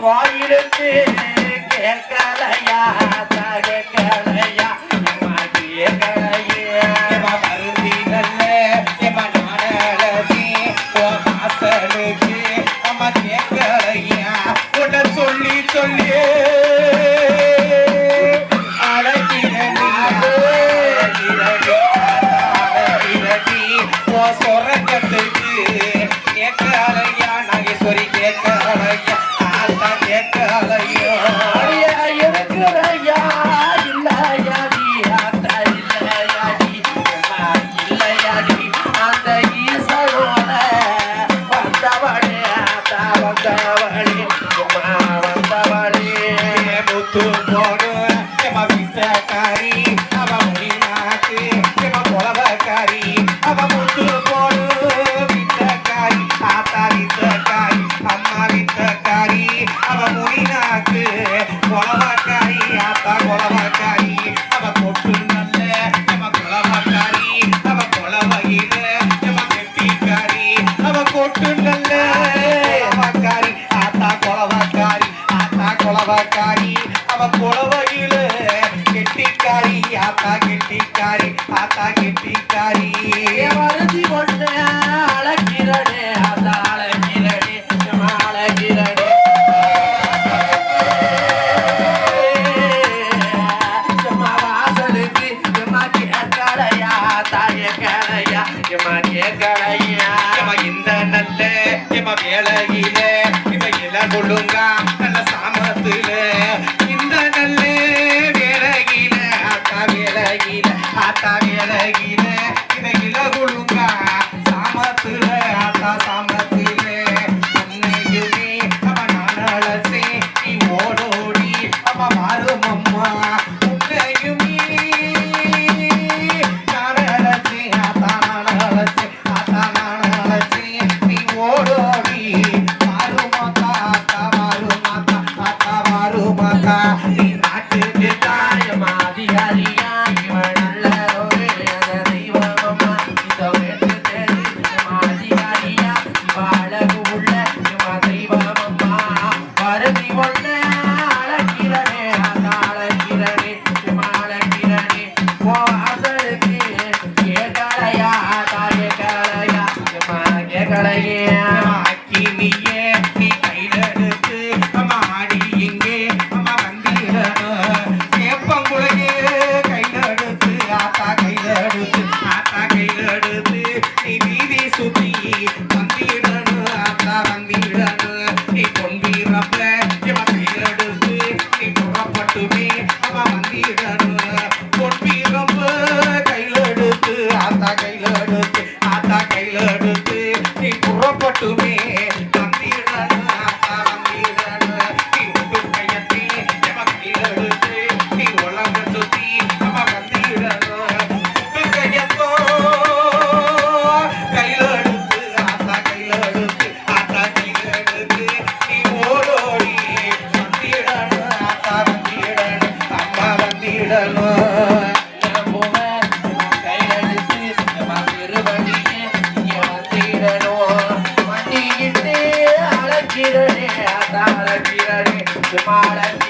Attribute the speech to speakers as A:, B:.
A: கோயிலுக்கு கேட்கலையா
B: தகக்கலையா சொல்லி சொல்லி. அவ மொழி நாட்டு அவ புலவக்காரி அவ கொலவாக்காரி ஆத்தா கொலவாக்காரி அவ தொட்டு நல்ல நம்ம கொலவாக்காரி அவ கொலவகையில நம்ம கெட்டிக்காரி அவ கொட்டு நல்ல. கொலவாக்காரி ஆத்தா கொலவாக்காரி கெட்டிக்காரி ஆத்தா கெட்டிக்காரி மேலகிலே இவையில கொள்ளுங்க நல்ல சாமத்துல. இந்த நல்ல வேலகில ஆத்தா வேலகில ஆத்தா
A: வேலகில பாட